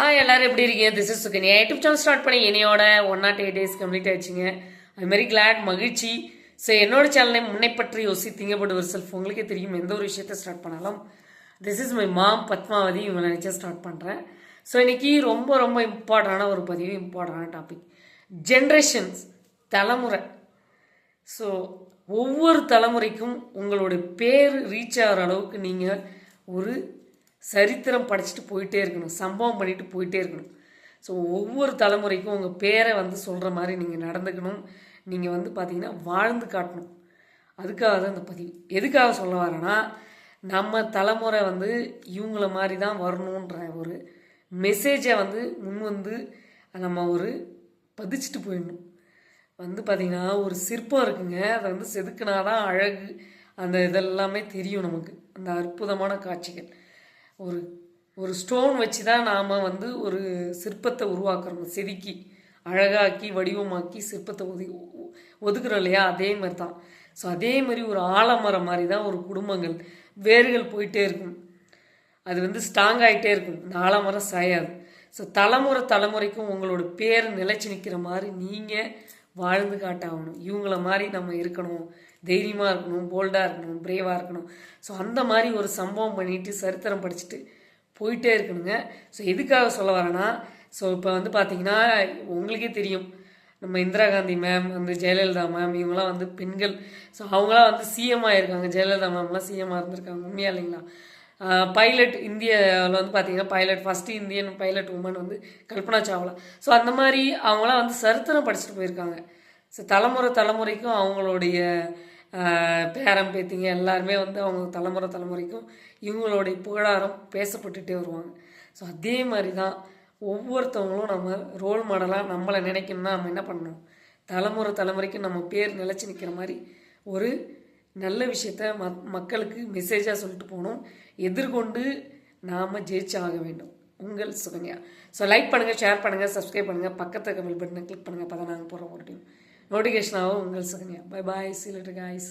Hi எல்லோரும் எப்படி இருக்கீங்க? This is Sukanya YouTube channel start பண்ணி என்னையோட one nought eight days complete ஆயிடுச்சுங்க. அதுமாதிரி கிளாட் மகிழ்ச்சி. ஸோ என்னோட சேனலை முன்னை பற்றி யோசி திங்கப்பட்டு ஒரு செல்ஃப் உங்களுக்கே தெரியும் எந்த ஒரு விஷயத்தை ஸ்டார்ட் பண்ணாலும். This is my mom Padmavathi இவங்க நினச்சா ஸ்டார்ட் பண்ணுறேன் ஸோ இன்றைக்கி ரொம்ப ரொம்ப இம்பார்ட்டண்டான ஒரு பதிவு இம்பார்ட்டண்டான டாபிக் ஜென்ரேஷன்ஸ் தலைமுறை. ஸோ ஒவ்வொரு தலைமுறைக்கும் உங்களோட பேர் ரீச் ஆகிற அளவுக்கு நீங்கள் ஒரு சரித்திரம் படிச்சுட்டு போயிட்டே இருக்கணும் சம்பவம் பண்ணிட்டு போயிட்டே இருக்கணும். ஸோ ஒவ்வொரு தலைமுறைக்கும் உங்கள் பேரை வந்து சொல்கிற மாதிரி நீங்கள் நடந்துக்கணும். நீங்கள் வந்து பார்த்தீங்கன்னா வாழ்ந்து காட்டணும். அதுக்காக தான் இந்த பதிவு. எதுக்காக சொல்ல வரேன்னா நம்ம தலைமுறை வந்து இவங்கள மாதிரி தான் வரணுன்ற ஒரு மெசேஜை வந்து முன் வந்து நம்ம ஒரு பதிச்சுட்டு போயிடணும். வந்து பார்த்திங்கன்னா ஒரு சிற்பம் இருக்குங்க. அதை வந்து செதுக்குனாதான் அழகு. அந்த இதெல்லாமே தெரியும் நமக்கு. அந்த அற்புதமான காட்சிகள். ஒரு ஒரு ஸ்டோன் வச்சு தான் நாம் வந்து ஒரு சிற்பத்தை உருவாக்குறோம். செதுக்கி அழகாக்கி வடிவமாக்கி சிற்பத்தை ஒது ஒதுக்குறோம் இல்லையா? அதே மாதிரி தான் ஸோ அதே மாதிரி ஒரு ஆலமரம் மாதிரி தான் ஒரு குடும்பங்கள் வேர்கள் போயிட்டே இருக்கும். அது வந்து ஸ்ட்ராங் ஆகிட்டே இருக்கும். இந்த ஆலமரம் சாயாது. ஸோ தலைமுறை தலைமுறைக்கும் உங்களோட பேர் நிலைச்சு நிற்கிற மாதிரி நீங்கள் வாழ்ந்து காட்டாகணும். இவங்கள மாதிரி நம்ம இருக்கணும். தைரியமாக இருக்கணும் போல்டாக இருக்கணும் பிரேவாக இருக்கணும். ஸோ அந்த மாதிரி ஒரு சம்பவம் பண்ணிட்டு சரித்திரம் படிச்சுட்டு போயிட்டே இருக்கணுங்க. ஸோ எதுக்காக சொல்ல வரேன்னா ஸோ இப்போ வந்து பார்த்தீங்கன்னா உங்களுக்கே தெரியும். நம்ம இந்திரா காந்தி மேம் வந்து ஜெயலலிதா மேம் இவங்களாம் வந்து பெண்கள். ஸோ அவங்களாம் வந்து சிஎம் ஆயிருக்காங்க ஜெயலலிதா மேம்லாம் சிஎம் இருந்திருக்காங்க. உண்மையா இல்லைங்களா? பைலட் இந்தியாவில் வந்து பார்த்தீங்கன்னா pilot first Indian pilot woman வந்து கல்பனா சாவ்லா. ஸோ அந்த மாதிரி அவங்களாம் வந்து சரித்திரம் படிச்சுட்டு போயிருக்காங்க. ஸோ தலைமுறை தலைமுறைக்கும் அவங்களுடைய பேரம் பேத்திங்க எல்லாருமே வந்து அவங்க தலைமுறை தலைமுறைக்கும் இவங்களுடைய புகழாரம் பேசப்பட்டுகிட்டே வருவாங்க. ஸோ அதே மாதிரி தான் ஒவ்வொருத்தவங்களும் நம்ம ரோல் மாடலாக நம்மளை நினைக்கணும்னா நம்ம என்ன பண்ணணும்? தலைமுறை தலைமுறைக்கு நம்ம பேர் நிலச்சி நிற்கிற மாதிரி ஒரு நல்ல விஷயத்த மக் மக்களுக்கு மெசேஜாக சொல்லிட்டு போகணும். எதிர்கொண்டு நாம் ஜெயிச்சு ஆக வேண்டும். உங்கள் சுகன்யா. ஸோ லைக் பண்ணுங்கள் ஷேர் பண்ணுங்கள் சப்ஸ்கிரைப் பண்ணுங்கள் பக்கத்து கமெண்ட் பட்டனை கிளிக் பண்ணுங்கள் அப்போ தான் நாங்கள் போகிற ஒரு நோட்டிஃபிகேஷனாகவும் உங்கள் சுகன்யா. பை பாய் சீலட்டு காய்ஸ்